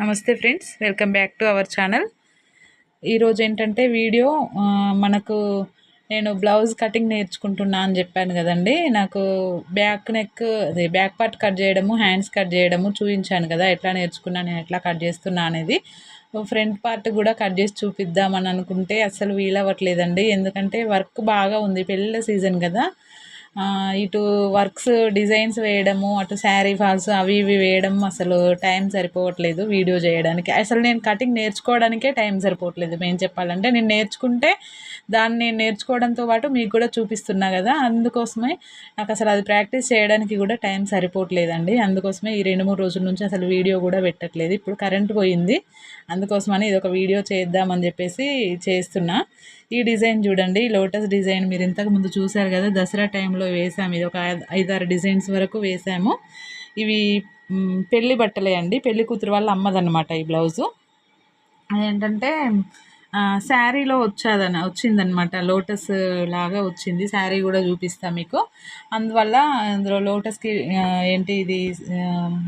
నమస్తే friends welcome back to our channel. ఈరోజు ఏంటంటే వీడియో మనకు నేను బ్లౌజ్ కటింగ్ నేర్చుకుంటున్నా అని చెప్పాను కదండి. నాకు బ్యాక్ నెక్ అదే బ్యాక్ పార్ట్ కట్ చేయడము హ్యాండ్స్ కట్ చేయడము చూపించాను కదా ఎట్లా నేర్చుకున్నా నేను ఎట్లా కట్ చేస్తున్నా అనేది. ఫ్రంట్ పార్ట్ కూడా కట్ చేసి చూపిద్దామని అనుకుంటే అసలు వీలవ్వట్లేదండి. ఎందుకంటే వర్క్ బాగా ఉంది పెళ్ళిళ్ళ సీజన్ కదా. ఇటు వర్క్స్ డిజైన్స్ వేయడము అటు శారీ ఫాల్స్ అవి ఇవి వేయడం అసలు టైం సరిపోవట్లేదు వీడియో చేయడానికి. అసలు నేను కటింగ్ నేర్చుకోవడానికే టైం సరిపోవట్లేదు. మేము చెప్పాలంటే నేను నేర్చుకుంటే దాన్ని నేర్చుకోవడంతో పాటు మీకు కూడా చూపిస్తున్నా కదా. అందుకోసమే నాకు అసలు అది ప్రాక్టీస్ చేయడానికి కూడా టైం సరిపోవట్లేదండి. అందుకోసమే ఈ రెండు మూడు రోజుల నుంచి అసలు వీడియో కూడా పెట్టట్లేదు. ఇప్పుడు కరెంట్ పోయింది. అందుకోసమని ఇది ఒక వీడియో చేద్దామని చెప్పేసి చేస్తున్నా. ఈ డిజైన్ చూడండి. లోటస్ డిజైన్ మీరు ఇంతకు ముందు చూసారు కదా దసరా టైంలో వేసాము. ఇది ఒక ఐదారు డిజైన్స్ వరకు వేసాము. ఇవి పెళ్ళి బట్టలే అండి. పెళ్ళి కూతురు వాళ్ళ అమ్మదన్నమాట ఈ బ్లౌజు అదేంటంటే శారీలో వచ్చాదన వచ్చిందనమాట లోటస్ లాగా వచ్చింది. శారీ కూడా చూపిస్తాను మీకు. అందువల్ల అందులో లోటస్కి ఏంటి ఇది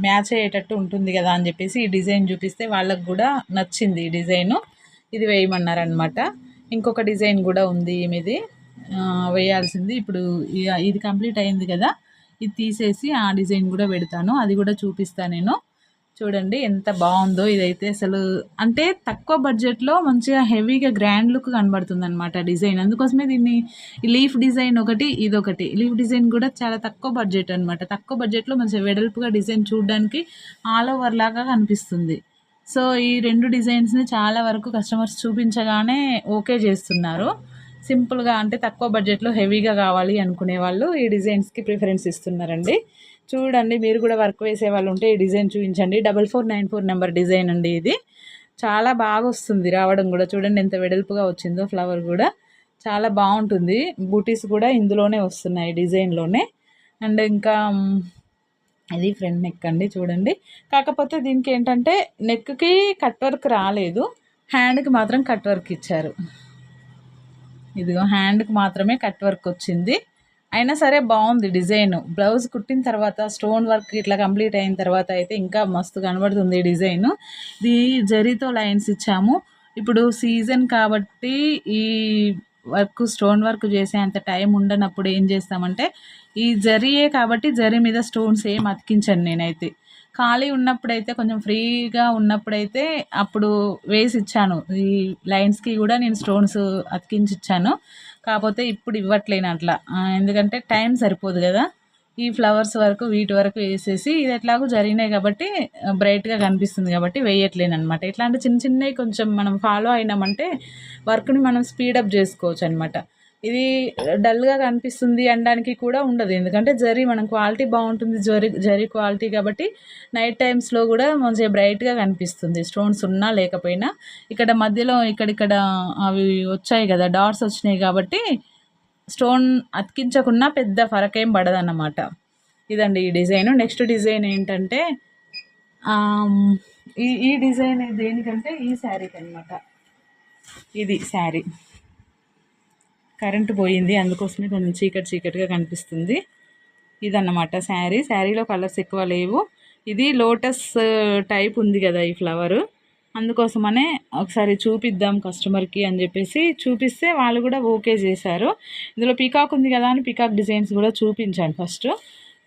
మ్యాచ్ అయ్యేటట్టు ఉంటుంది కదా అని చెప్పేసి ఈ డిజైన్ చూపిస్తే వాళ్ళకు కూడా నచ్చింది ఈ డిజైను. ఇది వేయమన్నారనమాట ఇంకొక డిజైన్ కూడా ఉంది ఈమెది వేయాల్సింది. ఇప్పుడు ఇది కంప్లీట్ అయింది కదా ఇది తీసేసి ఆ డిజైన్ కూడా పెడతాను. అది కూడా చూపిస్తాను నేను. చూడండి ఎంత బాగుందో ఇదైతే అసలు. అంటే తక్కువ బడ్జెట్లో మంచిగా హెవీగా గ్రాండ్ లుక్ కనబడుతుంది అనమాట డిజైన్. అందుకోసమే దీన్ని లీఫ్ డిజైన్ ఒకటి ఇదొకటి. లీఫ్ డిజైన్ కూడా చాలా తక్కువ బడ్జెట్ అనమాట తక్కువ బడ్జెట్లో మంచిగా వెడల్పుగా డిజైన్ చూడడానికి ఆల్ ఓవర్ లాగా కనిపిస్తుంది. సో ఈ రెండు డిజైన్స్ని చాలా వరకు కస్టమర్స్ చూపించగానే ఓకే చేస్తున్నారు. సింపుల్గా అంటే తక్కువ బడ్జెట్లో హెవీగా కావాలి అనుకునే వాళ్ళు ఈ డిజైన్స్కి ప్రిఫరెన్స్ ఇస్తున్నారండి. చూడండి మీరు కూడా వర్క్ వేసే వాళ్ళు ఉంటే ఈ డిజైన్ చూపించండి. Double four nine four number design అండి ఇది. చాలా బాగా వస్తుంది రావడం కూడా. చూడండి ఎంత వెడల్పుగా వచ్చిందో ఫ్లవర్ కూడా. చాలా బాగుంటుంది. బూటీస్ కూడా ఇందులోనే వస్తున్నాయి డిజైన్లోనే. అండ్ ఇంకా ఇది ఫ్రంట్ నెక్ అండి చూడండి. కాకపోతే దీనికి ఏంటంటే నెక్కి కట్ వర్క్ రాలేదు. హ్యాండ్కి మాత్రం కట్ వర్క్ ఇచ్చారు. ఇదిగో హ్యాండ్కి మాత్రమే కట్ వర్క్ వచ్చింది. అయినా సరే బాగుంది డిజైన్. బ్లౌజ్ కుట్టిన తర్వాత స్టోన్ వర్క్ ఇట్లా కంప్లీట్ అయిన తర్వాత అయితే ఇంకా మస్తు కనబడుతుంది డిజైన్. ఇది జరీతో లైన్స్ ఇచ్చాము. ఇప్పుడు సీజన్ కాబట్టి ఈ వర్క్ స్టోన్ వర్క్ చేసే అంత టైం ఉండనప్పుడు ఏం చేస్తామంటే ఈ జరీయే కాబట్టి జరీ మీద స్టోన్స్ ఏం అతికించాను నేనైతే. ఖాళీ ఉన్నప్పుడైతే కొంచెం ఫ్రీగా ఉన్నప్పుడైతే అప్పుడు వేసి ఇచ్చాను. ఈ లైన్స్కి కూడా నేను స్టోన్స్ అతికించి ఇచ్చాను. కాకపోతే ఇప్పుడు ఇవ్వట్లేను అట్లా. ఎందుకంటే టైం సరిపోదు కదా. ఈ ఫ్లవర్స్ వరకు వీటి వరకు వేసేసి ఇది ఎట్లాగో జరిగినాయి కాబట్టి బ్రైట్గా కనిపిస్తుంది కాబట్టి వేయట్లేను అనమాట ఇట్లాంటి చిన్న చిన్నవి కొంచెం మనం ఫాలో అయినామంటే వర్క్ని మనం స్పీడప్ చేసుకోవచ్చు అనమాట ఇది డల్గా కనిపిస్తుంది అనడానికి కూడా ఉండదు. ఎందుకంటే జరీ మనం క్వాలిటీ బాగుంటుంది జరీ జరీ క్వాలిటీ కాబట్టి నైట్ టైమ్స్లో కూడా మంచిగా బ్రైట్గా కనిపిస్తుంది. స్టోన్స్ ఉన్నా లేకపోయినా. ఇక్కడ మధ్యలో ఇక్కడిక్కడ అవి వచ్చాయి కదా డాట్స్ వచ్చినాయి కాబట్టి స్టోన్ అతికించకున్నా పెద్ద ఫరక్ ఏం పడదన్నమాట. ఇదండి ఈ డిజైన్. నెక్స్ట్ డిజైన్ ఏంటంటే ఈ ఈ డిజైన్ దేనికంటే ఈ శారీకి అనమాట ఇది శారీ. కరెంటు పోయింది. అందుకోసమే కొంచెం చీకటి చీకటిగా కనిపిస్తుంది. ఇదన్నమాట శారీ. శారీలో కలర్స్ ఎక్కువ లేవు. ఇది లోటస్ టైప్ ఉంది కదా ఈ ఫ్లవరు. అందుకోసమనే ఒకసారి చూపిద్దాం కస్టమర్కి అని చెప్పేసి చూపిస్తే వాళ్ళు కూడా ఓకే చేశారు. ఇందులో పీకాక్ ఉంది కదా అని పీకాక్ డిజైన్స్ కూడా చూపించాను ఫస్ట్.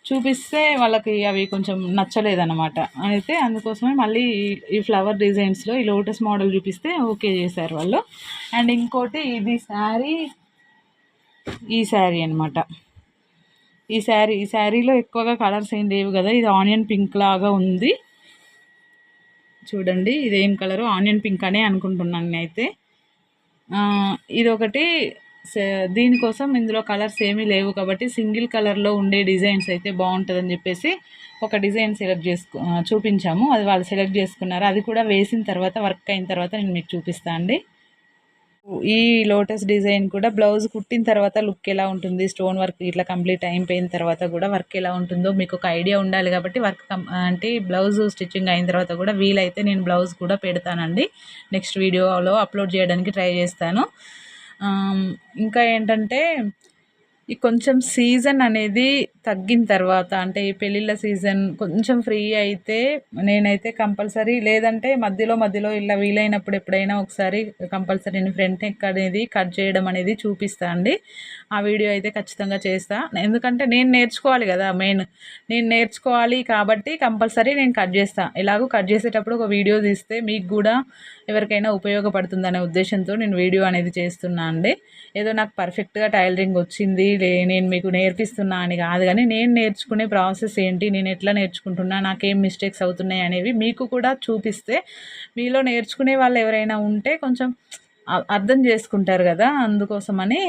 చూపిస్తే వాళ్ళకి అవి కొంచెం నచ్చలేదన్నమాట. అయితే అందుకోసమే మళ్ళీ ఈ ఫ్లవర్ డిజైన్స్లో ఈ లోటస్ మోడల్ చూపిస్తే ఓకే చేశారు వాళ్ళు. అండ్ ఇంకోటి ఇది శారీ ఈ శారీ అనమాట ఈ శారీ ఈ శారీలో ఎక్కువగా కలర్స్ ఏం లేవు కదా ఇది ఆనియన్ పింక్ లాగా ఉంది. చూడండి ఇదేం కలరు? ఆనియన్ పింక్ అనే అనుకుంటున్నాను నేనైతే. ఇది ఒకటి దీనికోసం ఇందులో కలర్స్ ఏమీ లేవు కాబట్టి సింగిల్ కలర్లో ఉండే డిజైన్స్ అయితే బాగుంటుందని చెప్పేసి ఒక డిజైన్ సెలెక్ట్ చేసుకో చూపించాము. అది వాళ్ళు సెలెక్ట్ చేసుకున్నారు. అది కూడా వేసిన తర్వాత వర్క్ అయిన తర్వాత నేను మీకు చూపిస్తాను అండి. ఈ లోటస్ డిజైన్ కూడా బ్లౌజ్ కుట్టిన తర్వాత లుక్ ఎలా ఉంటుంది? స్టోన్ వర్క్ ఇట్లా కంప్లీట్ అయిపోయిన తర్వాత కూడా వర్క్ ఎలా ఉంటుందో మీకు ఒక ఐడియా ఉండాలి కాబట్టి వర్క్ అంటే బ్లౌజ్ స్టిచ్చింగ్ అయిన తర్వాత కూడా వీలైతే నేను బ్లౌజ్ కూడా పెడతానండి. నెక్స్ట్ వీడియోలో అప్లోడ్ చేయడానికి ట్రై చేస్తాను. ఇంకా ఏంటంటే ఈ కొంచెం సీజన్ అనేది తగ్గిన తర్వాత అంటే ఈ పెళ్ళిళ్ళ సీజన్ కొంచెం ఫ్రీ అయితే నేనైతే కంపల్సరీ లేదంటే మధ్యలో మధ్యలో ఇలా వీలైనప్పుడు ఎప్పుడైనా ఒకసారి కంపల్సరీ నేను ఫ్రంట్ నెక్ అనేది కట్ చేయడం అనేది చూపిస్తా అండి. ఆ వీడియో అయితే ఖచ్చితంగా చేస్తా. ఎందుకంటే నేను నేర్చుకోవాలి కదా మెయిన్. నేను నేర్చుకోవాలి కాబట్టి కంపల్సరీ నేను కట్ చేస్తాను ఎలాగో కట్ చేసేటప్పుడు ఒక వీడియో తీస్తే మీకు కూడా ఎవరికైనా ఉపయోగపడుతుందనే ఉద్దేశంతో నేను వీడియో అనేది చేస్తున్నా అండి. ఏదో నాకు పర్ఫెక్ట్గా టైలరింగ్ వచ్చింది లే నేను మీకు నేర్పిస్తున్నా అని కాదు కానీ నేను నేర్చుకునే ప్రాసెస్ ఏంటి నేను ఎట్లా నేర్చుకుంటున్నా నాకేం మిస్టేక్స్ అవుతున్నాయి అనేవి మీకు కూడా చూపిస్తే మీలో నేర్చుకునే వాళ్ళు ఎవరైనా ఉంటే కొంచెం అర్థం చేసుకుంటారు కదా అందుకోసమని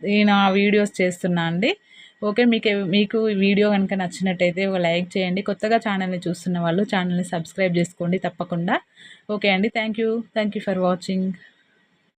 నేను ఆ వీడియోస్ చేస్తున్నా అండి. ఓకే మీకు మీకు ఈ వీడియో కనుక నచ్చినట్టయితే ఒక లైక్ చేయండి. కొత్తగా ఛానల్ని చూస్తున్న వాళ్ళు ఛానల్ని సబ్స్క్రైబ్ చేసుకోండి తప్పకుండా. ఓకే అండి thank you. Thank you for watching.